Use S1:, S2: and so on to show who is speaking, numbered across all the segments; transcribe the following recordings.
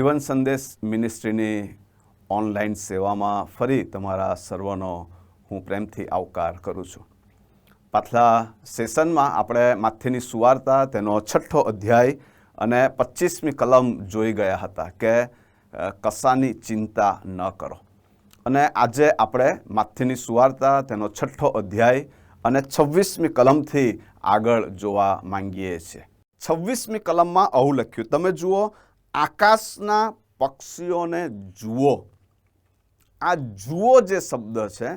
S1: જીવન સંદેશ મિનિસ્ટ્રીની ઓનલાઈન સેવામાં ફરી તમારા સર્વનો હું પ્રેમથી આવકાર કરું છું. પાછલા સેશનમાં આપણે માથેની સુવાર્તા, તેનો છઠ્ઠો અધ્યાય અને પચીસમી કલમ જોઈ ગયા હતા કે કસાની ચિંતા ન કરો. અને આજે આપણે માથેની સુવાર્તા, તેનો છઠ્ઠો અધ્યાય અને છવ્વીસમી કલમથી આગળ જોવા માંગીએ છીએ. છવ્વીસમી કલમમાં આવું લખ્યું, તમે જુઓ આકાશના પક્ષીઓને જુઓ. આ જુઓ જે શબ્દ છે,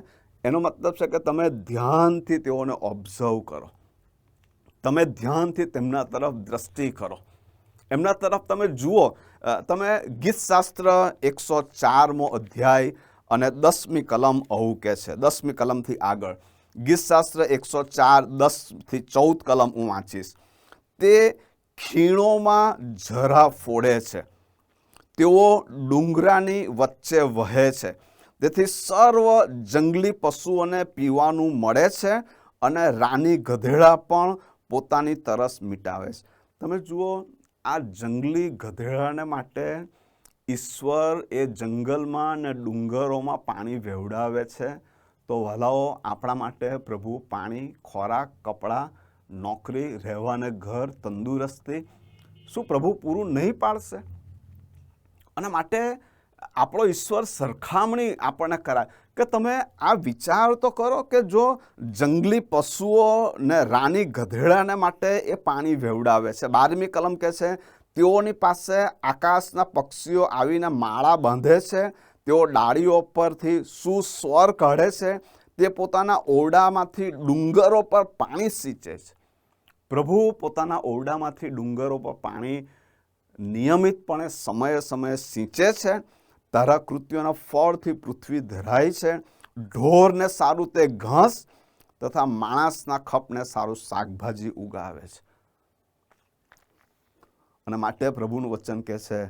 S1: એનો મતલબ છે કે તમે ધ્યાનથી તેઓને ઓબ્ઝર્વ કરો. તમે ધ્યાનથી તેમના તરફ દ્રષ્ટિ કરો. એમના તરફ તમે જુઓ. તમે ગીતશાસ્ત્ર એકસો ચારમો અધ્યાય અને દસમી કલમ આવું કે છે. દસમી કલમથી આગળ. ગીતશાસ્ત્ર એકસો ચાર, દસથી ચૌદ કલમ હું વાંચીશ. તે ખીણોમાં જરા ફોડે છે. તેઓ ડુંગરાની વચ્ચે વહે છે. તેથી સર્વ જંગલી પશુઓને પીવાનું મળે છે અને રાની ગધેડા પણ પોતાની તરસ મિટાવે છે. તમે જુઓ, આ જંગલી ગધેડાને માટે ઈશ્વર એ જંગલમાં અને ડુંગરોમાં પાણી વેવડાવે છે. તો વલાઓ, આપણા માટે પ્રભુ પાણી, ખોરાક, કપડાં નોકરી, રહેવાને ઘર, તંદુરસ્તી. શું પ્રભુ પૂરું નહીં પાડશે? અને માટે આપણો ઈશ્વર સરખામણી આપણને કરાય. કે તમે આ વિચાર તો કરો કે જો જંગલી પશુઓને રાની ગધેડાને માટે એ પાણી વેવડાવે છે. બારમી કલમ કહે છે, તેઓની પાસે આકાશના પક્ષીઓ આવીને માળા બાંધે છે. તેઓ ડાળીઓ પરથી સુસ્વર કાઢે છે. તે પોતાના ઓરડામાંથી ડુંગરો પર પાણી સિંચે છે. પ્રભુ પોતાના ઓરડામાંથી ડુંગરો પર પાણી નિયમિતપણે સમયે સમયે સિંચે છે. તારા કૃત્યોના ફળથી પૃથ્વી ધરાય છે. ઢોરને સારું તે ઘાસ તથા માણસના ખપને સારું શાકભાજી ઉગાવે છે. અને માટે પ્રભુનું વચન કહે છે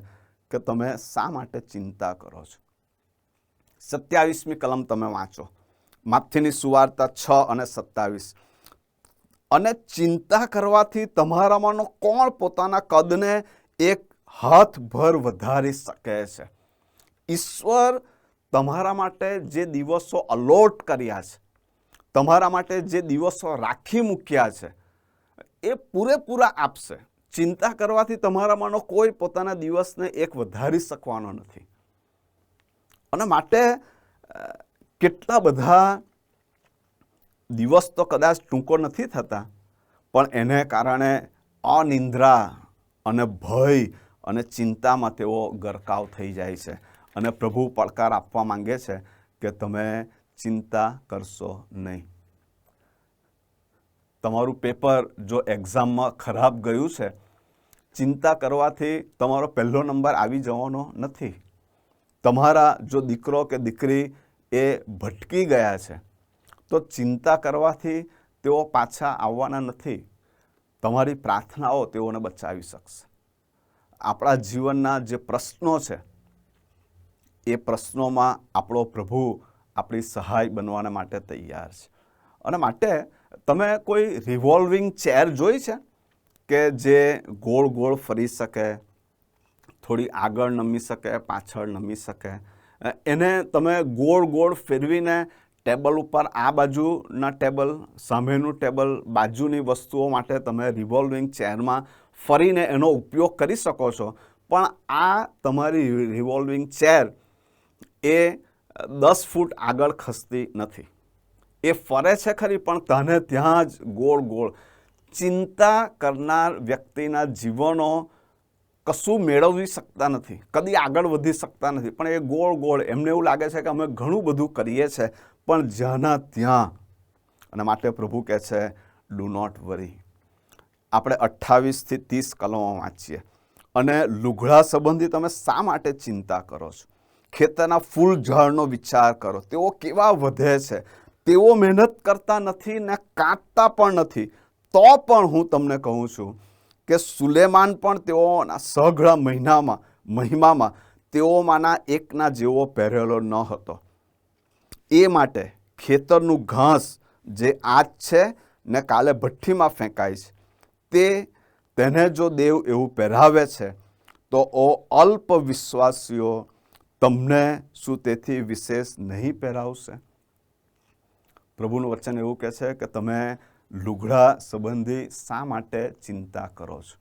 S1: કે તમે શા માટે ચિંતા કરો છો? સત્યાવીસમી કલમ તમે વાંચો. માથીની સુવાર્તા છ અને સત્તાવીસ અને ચિંતા કરવાથી તમારામાંનો કોણ પોતાના કદને એક હાથભર વધારી શકે છે? ઈશ્વર તમારા માટે જે દિવસો અલોટ કર્યા છે, તમારા માટે જે દિવસો રાખી મૂક્યા છે, એ પૂરેપૂરા આપશે. ચિંતા કરવાથી તમારામાંનો કોઈ પોતાના દિવસને એક વધારી શકવાનો નથી. અને માટે કેટલા બધા દિવસ તો કદાચ ટૂંકો નથી થતા, પણ એને કારણે અનિંદ્રા અને ભય અને ચિંતામાં તેઓ ગરકાવ થઈ જાય છે. અને પ્રભુ પડકાર આપવા માંગે છે કે તમે ચિંતા કરશો નહીં. તમારું પેપર જો એક્ઝામમાં ખરાબ ગયું છે, ચિંતા કરવાથી તમારો પહેલો નંબર આવી જવાનો નથી. તમારા જો દીકરો કે દીકરી એ ભટકી ગયા છે તો ચિંતા કરવાથી તેઓ પાછા આવવાના નથી. તમારી પ્રાર્થનાઓ તેઓને બચાવી શકશે. આપણા જીવનના જે પ્રશ્નો છે, એ પ્રશ્નોમાં આપણો પ્રભુ આપણી સહાય બનવાના માટે તૈયાર છે. અને માટે તમે કોઈ રિવોલ્વિંગ ચેર જોઈ છે કે જે ગોળ ગોળ ફરી શકે, થોડી આગળ નમી શકે, પાછળ નમી શકે? એને તમે ગોળ ગોળ ફેરવીને ટેબલ ઉપર આ બાજુના ટેબલ, સામેનું ટેબલ, બાજુની વસ્તુઓ માટે તમે રિવોલ્વિંગ ચેરમાં ફરીને એનો ઉપયોગ કરી શકો છો. પણ આ તમારી રિવોલ્વિંગ ચેર એ દસ ફૂટ આગળ ખસતી નથી. એ ફરે છે ખરી, પણ તને ત્યાં જ ગોળ ગોળ ચિંતા કરનાર વ્યક્તિના જીવનો કશું મેળવી શકતા નથી, કદી આગળ વધી શકતા નથી. પણ એ ગોળ ગોળ, એમને એવું લાગે છે કે અમે ઘણું બધું કરીએ છીએ પણ જ્યાંના ત્યાં. અને માટે પ્રભુ કહે છે ડુ નોટ વરી આપણે અઠ્ઠાવીસથી ત્રીસ કલમો વાંચીએ. અને લુઘડા સંબંધી તમે શા માટે ચિંતા કરો છો? ખેતરના ફૂલ ઝાડનો વિચાર કરો. તેઓ કેવા વધે છે? તેઓ મહેનત કરતા નથી ને કાંટતા પણ નથી. તો પણ હું તમને કહું છું કે સુલેમાન પણ તેઓના સઘળા મહિનામાં, મહિમામાં તેઓમાંના એકના જેવો પહેરેલો ન હતો. એ માટે ખેતરનું ઘાસ જે આજ છે ને કાલે ભઠ્ઠીમાં ફેંકાય છે, તે તેને જો દેવ એવું પહેરાવે છે, તો ઓ અલ્પ વિશ્વાસીઓ તમને શું તેથી વિશેષ નહીં પહેરાવશે? પ્રભુનું વચન એવું કહે છે કે તમે લુગડા સંબંધી શા માટે ચિંતા કરો છો?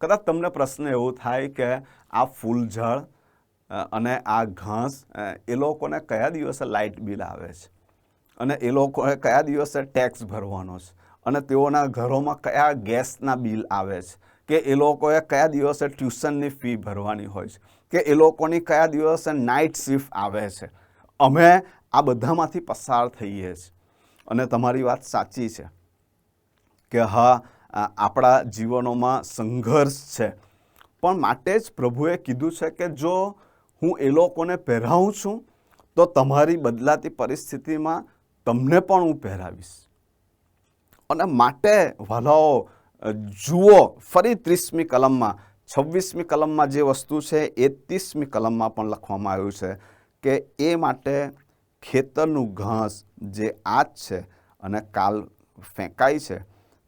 S1: કદાચ તમને પ્રશ્ન એવો થાય કે આ ફૂલઝાડ અને આ ઘાસ એ લોકોને કયા દિવસે લાઇટ બિલ આવે છે? અને એ લોકોએ કયા દિવસે ટેક્સ ભરવાનો છે? અને તેઓના ઘરોમાં કયા ગેસના બિલ આવે છે? કે એ લોકોએ કયા દિવસે ટ્યુશનની ફી ભરવાની હોય છે? કે એ લોકોની કયા દિવસે નાઇટ શિફ્ટ આવે છે? અમે આ બધામાંથી પસાર થઈએ છીએ. અને તમારી વાત સાચી છે કે હા આપણા જીવનોમાં સંઘર્ષ છે. પણ માટે જ પ્રભુએ કીધું છે કે જો હું એ લોકોને પહેરાવું છું, તો તમારી બદલાતી પરિસ્થિતિમાં તમને પણ હું પહેરાવીશ. અને માટે વાલાઓ જુઓ, ફરી ત્રીસમી કલમમાં, છવ્વીસમી કલમમાં જે વસ્તુ છે, એ ત્રીસમી કલમમાં પણ લખવામાં આવ્યું છે કે એ માટે ખેતરનું ઘાસ જે આજ છે અને કાલ ફેંકાય છે,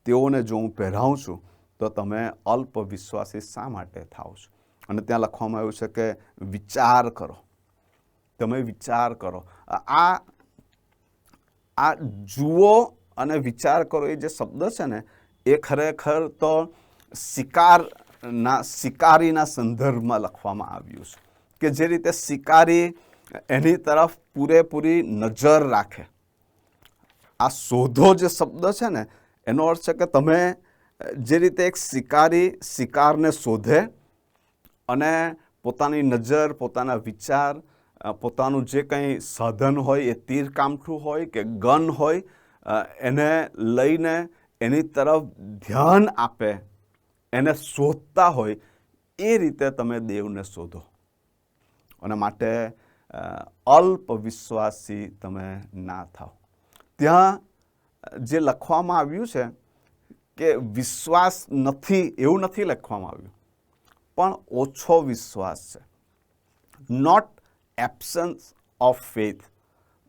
S1: તેઓને જો હું પહેરાવું છું, તો તમે અલ્પ વિશ્વાસી શા માટે થાવ છો? અને ત્યાં લખવામાં આવ્યું છે કે વિચાર કરો. તમે વિચાર કરો. આ આ જુઓ અને વિચાર કરો એ જે શબ્દ છે ને, એ ખરેખર તો શિકારના શિકારીના સંદર્ભમાં લખવામાં આવ્યું છે. કે જે રીતે શિકારી એની તરફ પૂરેપૂરી નજર રાખે. આ શોધો જે શબ્દ છે ને, એનો અર્થ છે કે તમે જે રીતે એક શિકારી શિકારને શોધે અને પોતાની નજર, પોતાના વિચાર પોતાનું જે કંઈ સાધન હોય એ તીર કામઠું હોય કે ગન હોય એને લઈને એની તરફ ધ્યાન આપે, એને શોધતા હોય, એ રીતે તમે દેવને શોધો. અને માટે અલ્પ વિશ્વાસી તમે ના થાઓ ત્યાં, જે લખવામાં આવ્યું છે કે વિશ્વાસ નથી, એવું નથી લખવામાં આવ્યું. પણ ઓછો વિશ્વાસ છે. Not absence of faith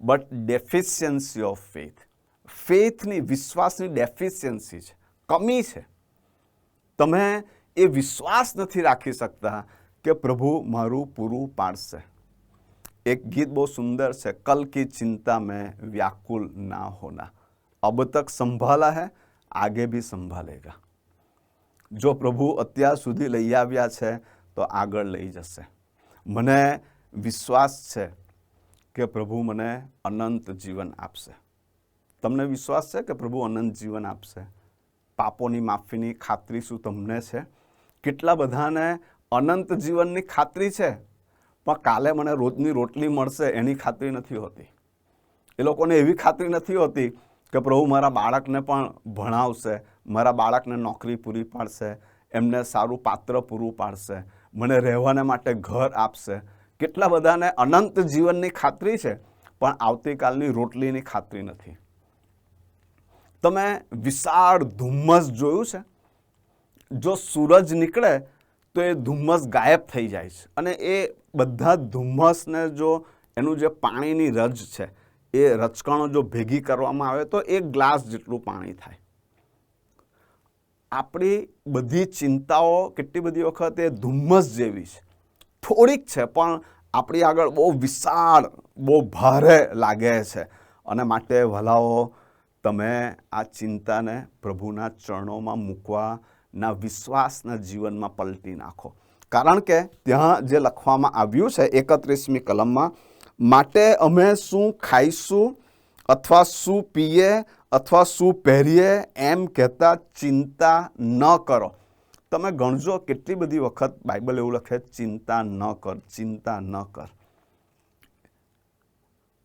S1: but deficiency of faith ફેથની વિશ્વાસની ડેફિશિયન્સી છે, કમી છે. તમે એ વિશ્વાસ નથી રાખી શકતા કે પ્રભુ મારું પૂરું પાડશે. એક ગીત બહુ સુંદર છે, કલ કી ચિંતા મેં વ્યાકુલ ના હોના. અબ તક સંભાલા है આગે भी સંભાલેગા. જો પ્રભુ અત્યાર સુધી લઈ આવ્યા છે, તો આગળ લઈ જશે. મને વિશ્વાસ છે કે પ્રભુ મને અનંત જીવન આપશે. તમને વિશ્વાસ છે કે પ્રભુ અનંત જીવન આપશે? પાપોની માફીની ખાતરી શું તમને છે? કેટલા બધાને અનંત જીવનની ખાતરી છે? પણ કાલે મને રોજની રોટલી મળશે એની ખાતરી નથી હોતી. એ લોકોને એવી ખાતરી નથી હોતી કે પ્રભુ મારા બાળકને પણ ભણાવશે મારા બાળકને નોકરી પૂરી પાડશે, એમને સારું પાત્ર પૂરું પાડશે, મને રહેવાને માટે ઘર આપશે. કેટલા બધાને અનંત જીવનની ખાતરી છે, પણ આવતીકાલની રોટલીની ખાતરી નથી. તમે વિશાળ ધુમ્મસ જોયું છે? જો સૂરજ નીકળે, તો એ ધુમ્મસ ગાયબ થઈ જાય છે. અને એ બધા ધુમ્મસને જો એનું જે પાણીની રજ છે, એ રચકણો જો ભેગી કરવામાં આવે, તો એક ગ્લાસ જેટલું પાણી થાય. આપણી બધી ચિંતાઓ કેટલી બધી વખતે ધુમ્મસ જેવી છે. થોડીક છે, પણ આપણી આગળ બહુ વિશાળ, બહુ ભારે લાગે છે. અને માટે ભલાઓ, તમે આ ચિંતાને પ્રભુના ચરણોમાં મૂકવાના વિશ્વાસના જીવનમાં પલટી નાખો. કારણ કે ત્યાં જે લખવામાં આવ્યું છે એકત્રીસમી કલમમાં, માટે અમે શું ખાઈશું અથવા શું પીએ અથવા શું પહેરીએ એમ કહેતા ચિંતા ન કરો. તમે ગણજો કેટલી બધી વખત બાઇબલ એવું લખે, ચિંતા ન કર, ચિંતા ન કર.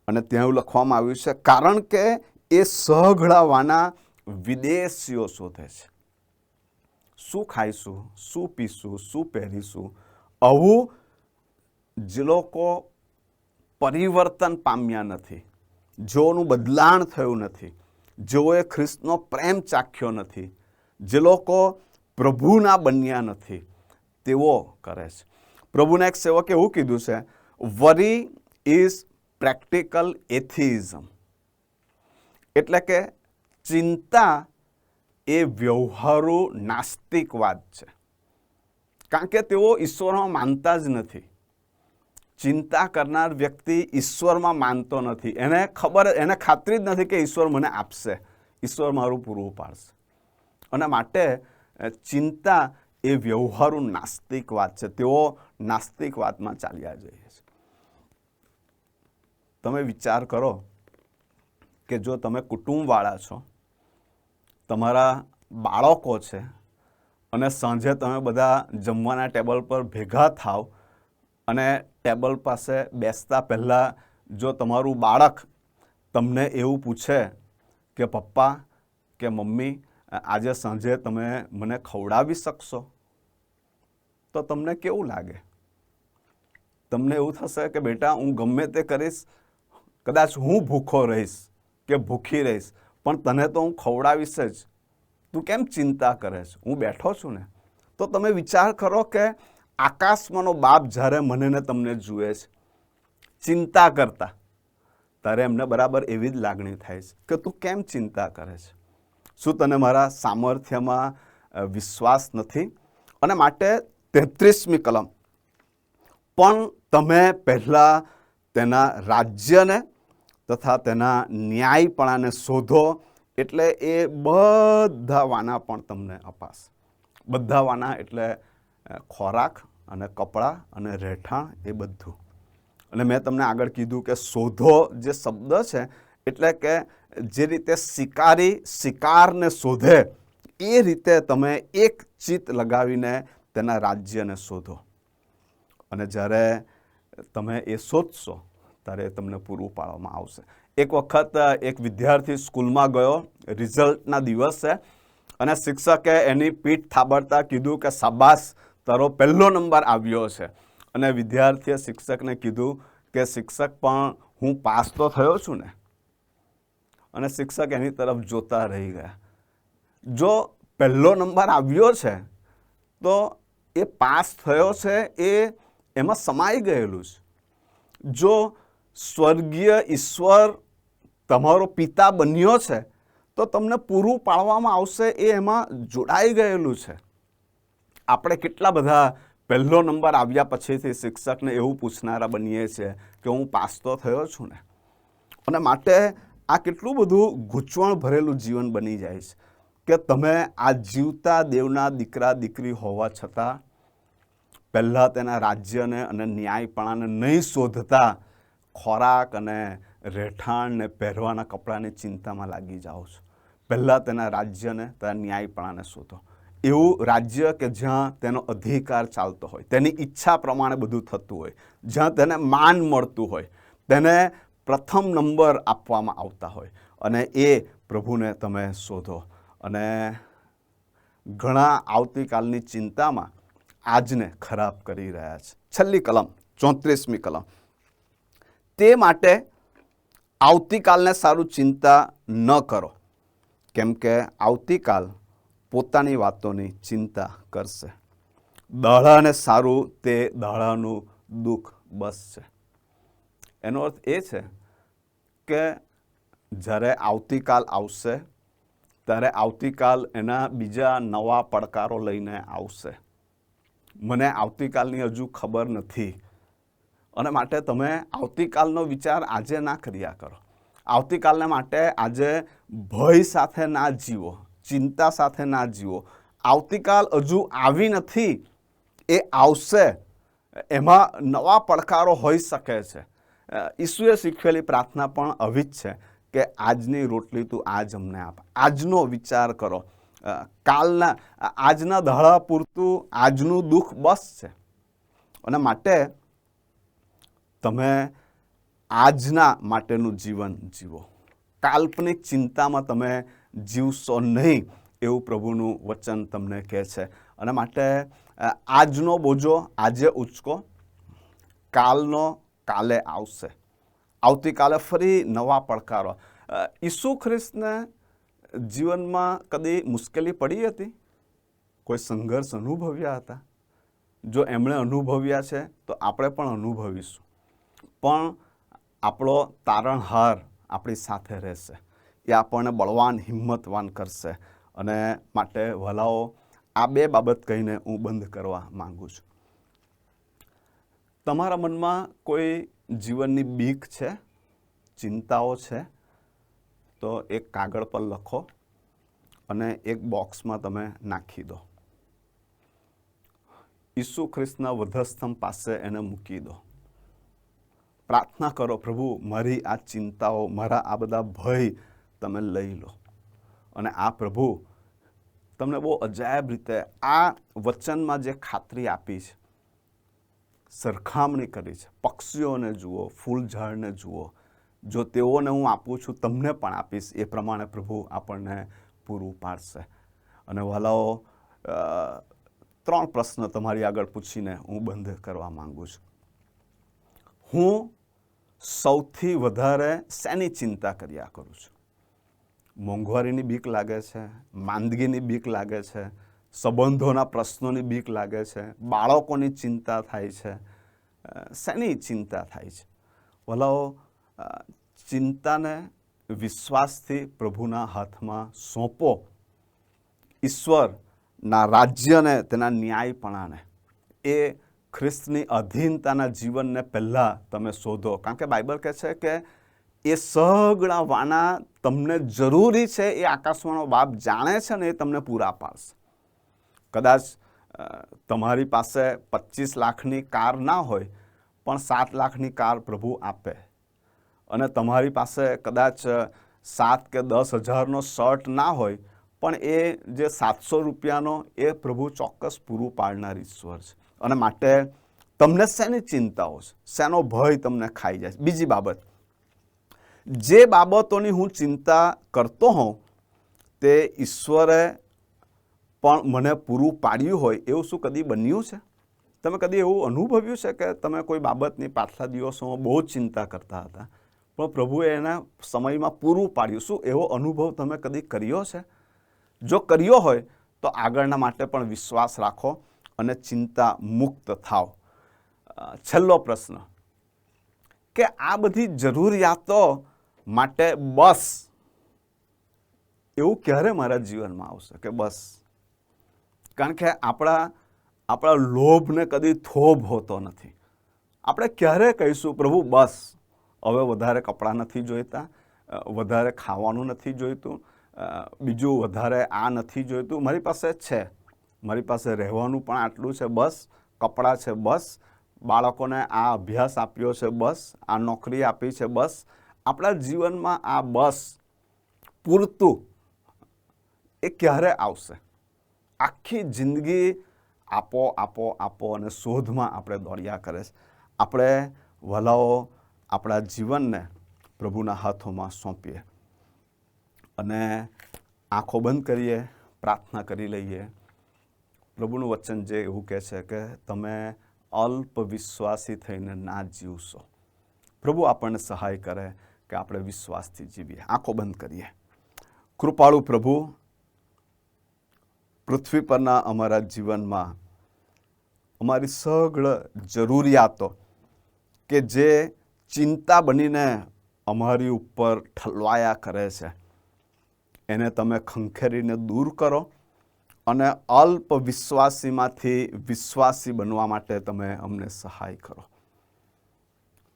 S1: અને ત્યાં એવું લખવામાં આવ્યું છે, કારણ કે એ સહઘળાવાના વિદેશીઓ શોધે છે. શું ખાઈશું, શું પીશું, શું પહેરીશું? આવું જે લોકો પરિવર્તન પામ્યા નથી. જેઓનું બદલાણ થયું નથી. જેઓએ ખ્રિસ્તનો પ્રેમ ચાખ્યો નથી. જે લોકો પ્રભુના બન્યા નથી, તેઓ કરે છે. પ્રભુના એક સેવકે એવું કીધું છે, વરી ઇઝ પ્રેક્ટિકલ એથિઝમ. એટલે કે ચિંતા એ વ્યવહારુ નાસ્તિકવાદ છે. કારણ કે તેઓ ઈશ્વરમાં માનતા જ નથી. ચિંતા કરનાર વ્યક્તિ ઈશ્વરમાં માનતો નથી. એને ખબર, એને ખાતરી જ નથી કે ઈશ્વર મને આપશે. ઈશ્વર મારું પૂરું પાડશે. અને માટે ચિંતા એ વ્યવહારુ નાસ્તિક વાત છે. તેઓ નાસ્તિક વાતમાં ચાલ્યા જઈએ છે. તમે વિચાર કરો કે જો તમે કુટુંબવાળા છો, તમારા બાળકો છે, અને સાંજે તમે બધા જમવાના ટેબલ પર ભેગા થાવ અને ટેબલ પાસે બેસતા પહેલાં જો તમારું બાળક તમને એવું પૂછે કે પપ્પા કે મમ્મી, આજે સાંજે તમે મને ખવડાવી શકશો? તો તમને કેવું લાગે? તમને એવું થશે કે બેટા, હું ગમે તે કરીશ, કદાચ હું ભૂખો રહીશ કે ભૂખી રહીશ, પણ તને તો હું ખવડાવીશ જ. તું કેમ ચિંતા કરે છે? હું બેઠો છું ને. તો તમે વિચાર કરો કે આકાશમાંનો બાપ જ્યારે મને ને તમને જુએ છે, ચિંતા કરતા, ત્યારે એમને બરાબર એવી જ લાગણી થાય છે કે તું કેમ ચિંતા કરે છે? શું તને મારા સામર્થ્યમાં વિશ્વાસ નથી? અને માટે તેત્રીસમી કલમ, પણ તમે પહેલાં તેના રાજ્યને તથા તેના ન્યાયપણાને શોધો, એટલે એ બધા વાના પણ તમને અપાશે. બધા વાના એટલે ખોરાક અને કપડાં અને રહેઠાણ એ બધું. અને મેં તમને આગળ કીધું કે શોધો જે શબ્દ છે, એટલે કે જે રીતે શિકારી શિકારને શોધે, એ રીતે તમે એક ચિત્ત લગાવીને તેના રાજ્યને શોધો. અને જ્યારે તમે એ શોધશો, ત્યારે તમને પૂરું પાડવામાં આવશે. એક વખત એક વિદ્યાર્થી સ્કૂલમાં ગયો, રિઝલ્ટના દિવસે, અને શિક્ષકે એની પીઠ થાબડતા કીધું કે, શાબાશ તારો પહેલો નંબર આવ્યો છે. અને વિદ્યાર્થીએ શિક્ષકને કીધું કે શિક્ષક પણ હું પાસ તો થયો છું ને. અને શિક્ષક એની તરફ જોતા રહી ગયા. જો પહેલો નંબર આવ્યો છે, તો એ પાસ થયો છે એ એમાં સમાઈ ગયેલું છે. જો સ્વર્ગીય ઈશ્વર તમારો પિતા બન્યો છે, તો તમને પૂરું પાડવામાં આવશે એ એમાં જોડાઈ ગયેલું છે. આપણે કેટલા બધા પહેલો નંબર આવ્યા પછીથી શિક્ષકને એવું પૂછનારા બનીએ છીએ કે હું પાસ તો થયો છું ને. અને માટે આ કેટલું બધું ગૂંચવણ ભરેલું જીવન બની જાય છે કે તમે આ જીવતા દેવના દીકરા દીકરી હોવા છતાં પહેલાં તેના રાજ્યને અને ન્યાયપણાને નહીં શોધતા ખોરાક અને રહેઠાણ ને પહેરવાના કપડાની ચિંતામાં લાગી જાઓ છો. પહેલાં તેના રાજ્યને, તેના ન્યાયપણાને શોધો. એવું રાજ્ય કે જ્યાં તેનો અધિકાર ચાલતો હોય, તેની ઈચ્છા પ્રમાણે બધું થતું હોય, જ્યાં તેને માન મળતું હોય, તેને પ્રથમ નંબર આપવામાં આવતા હોય. અને એ પ્રભુને તમે શોધો. અને ઘણા આવતીકાલની ચિંતામાં આજને ખરાબ કરી રહ્યા છે. છેલ્લી કલમ, ચોત્રીસમી કલમ. તે માટે આવતીકાલને સારું ચિંતા ન કરો. કેમ કે આવતીકાલ પોતાની વાતોની ચિંતા કરશે. દાડાને સારું તે દાડાનું દુઃખ બસ છે. એનો અર્થ એ છે કે જ્યારે આવતીકાલ આવશે, ત્યારે આવતીકાલ એના બીજા નવા પડકારો લઈને આવશે. મને આવતીકાલની હજુ ખબર નથી. અને માટે તમે આવતીકાલનો વિચાર આજે ના કર્યા કરો. આવતીકાલને માટે આજે ભય સાથે ના જીવો. ચિંતા સાથે ના જીવો. આવતીકાલ હજુ આવી નથી, એ આવશે. એમાં નવા પડકારો હોઈ શકે છે. ઈસુએ શીખવેલી પ્રાર્થના પણ આવી જ છે કે આજની રોટલી તું આજ અમને આપ. આજનો વિચાર કરો. કાલના આજના દહાડા પૂરતું આજનું દુઃખ બસ છે. અને માટે તમે આજના માટેનું જીવન જીવો. કાલ્પનિક ચિંતામાં તમે જીવશો નહીં એવું પ્રભુનું વચન તમને કહે છે. અને માટે આજનો બોજો આજે ઉચકો, કાલનો કાલે આવશે. આવતીકાલે ફરી નવા પડકારો. ઈસુ ખ્રિસ્તને જીવનમાં કદી મુશ્કેલી પડી હતી? કોઈ સંઘર્ષ અનુભવ્યા હતા? જો એમણે અનુભવ્યા છે, તો આપણે પણ અનુભવીશું. પણ આપણો તારણહાર આપણી સાથે રહેશે. એ આપણને બળવાન, હિંમતવાન કરશે. અને માટે વલાઓ આ બે બાબત કહીને હું બંધ કરવા માંગુ છું. તમારા મનમાં કોઈ જીવનની બીક છે? ચિંતાઓ છે? તો એક કાગળ પર લખો અને એક બોક્સમાં તમે નાખી દો. ઈસુ ખ્રિસ્તના વધસ્તંભ પાસે એને મૂકી દો. પ્રાર્થના કરો, પ્રભુ, મારી આ ચિંતાઓ, મારા આ બધા ભય તમે લઈ લો. અને આ પ્રભુ તમને બહુ અજાયબ રીતે આ વચનમાં જે ખાતરી આપી છે, સરખામણી કરી છે. પક્ષીઓને જુઓ, ફૂલઝાડને જુઓ. જો તેઓને હું આપું છું, તમને પણ આપીશ. એ પ્રમાણે પ્રભુ આપણને પૂરું પાડશે. અને વાલાઓ ત્રણ પ્રશ્ન તમારી આગળ પૂછીને હું બંધ કરવા માગું છું. હું સૌથી વધારે શેની ચિંતા કર્યા કરું છું? મોંઘવારીની બીક લાગે છે, માંદગીની બીક લાગે છે, સંબંધોના પ્રશ્નોની બીક લાગે છે, બાળકોની ચિંતા થાય છે શેની ચિંતા થાય છે? વલાઓ ચિંતાને વિશ્વાસથી પ્રભુના હાથમાં સોંપો. ઈશ્વરના રાજ્યને, તેના ન્યાયપણાને. એ ખ્રિસ્તની અધીનતાના જીવનને પહેલાં તમે શોધો. કારણ કે બાઇબલ કહે છે કે એ સગળા વાના તમને જરૂરી છે એ આકાશવાણો બાપ જાણે છે ને એ તમને પૂરા પાડશે. કદાચ તમારી પાસે પચીસ લાખની કાર ના હોય, પણ સાત લાખની કાર પ્રભુ આપે. અને તમારી પાસે કદાચ સાત કે દસ હજારનો શર્ટ ના હોય, પણ એ જે સાતસો રૂપિયાનો એ પ્રભુ ચોક્કસ પૂરું પાડનાર ઈશ્વર છે. અને માટે તમને શેની ચિંતાઓ છે? શેનો ભય તમને ખાઈ જાય બીજી બાબત જે બાબતોની હું ચિંતા કરતો હોઉં, તે ઈશ્વરે પણ મને પૂરું પાડ્યું હોય એવું શું કદી બન્યું છે? તમે કદી એવું અનુભવ્યું છે કે તમે કોઈ બાબતની પાછલા દિવસોમાં બહુ જ ચિંતા કરતા હતા, પણ પ્રભુએ એના સમયમાં પૂરું પાડ્યું? શું એવો અનુભવ તમે કદી કર્યો છે? જો કર્યો હોય, તો આગળના માટે પણ વિશ્વાસ રાખો અને ચિંતા મુક્ત થાવ છેલ્લો પ્રશ્ન. કે આ બધી જરૂરિયાતો માટે બસ. એવું ક્યારે મારા જીવનમાં આવશે કે બસ? કારણ કે આપણા આપણા લોભને કદી થોભ હોતો નથી. આપણે ક્યારે કહીશું, પ્રભુ, બસ. હવે વધારે કપડાં નથી જોઈતા વધારે ખાવાનું નથી જોઈતું બીજું વધારે આ નથી જોઈતું. મારી પાસે છે. મારી પાસે રહેવાનું પણ આટલું છે, બસ. કપડાં છે, બસ. બાળકોને આ અભ્યાસ આપ્યો છે, બસ. આ નોકરી આપી છે, બસ. આપણા જીવનમાં આ બસ પૂરતું એ ક્યારે આવશે? આખી જિંદગી આપો આપો આપો અને શોધમાં આપણે દોડ્યા કરે છે. આપણે વલાઓ આપણા જીવનને પ્રભુના હાથોમાં સોંપીએ અને આંખો બંધ કરીએ, પ્રાર્થના કરી લઈએ. પ્રભુનું વચન જે એવું કહે છે કે તમે અલ્પ વિશ્વાસી થઈને ના જીવશો. પ્રભુ આપણને સહાય કરે કે આપણે વિશ્વાસથી જીવીએ. આંખો બંધ કરીએ. કૃપાળુ પ્રભુ, પૃથ્વી પરના અમારા જીવનમાં અમારી સગળ જરૂરિયાતો કે જે ચિંતા બનીને અમારી ઉપર ઠલવાયા કરે છે, એને તમે ખંખેરીને દૂર કરો અને અલ્પ વિશ્વાસીમાંથી વિશ્વાસી બનવા માટે તમે અમને સહાય કરો.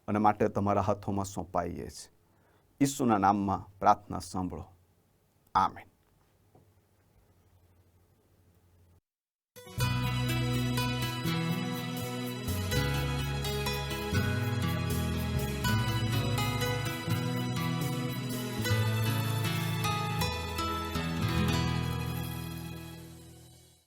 S1: અને માટે તમારા હાથોમાં સોંપાઈએ છીએ. ઈસુના નામમાં પ્રાર્થના સાંભળો. આમેન.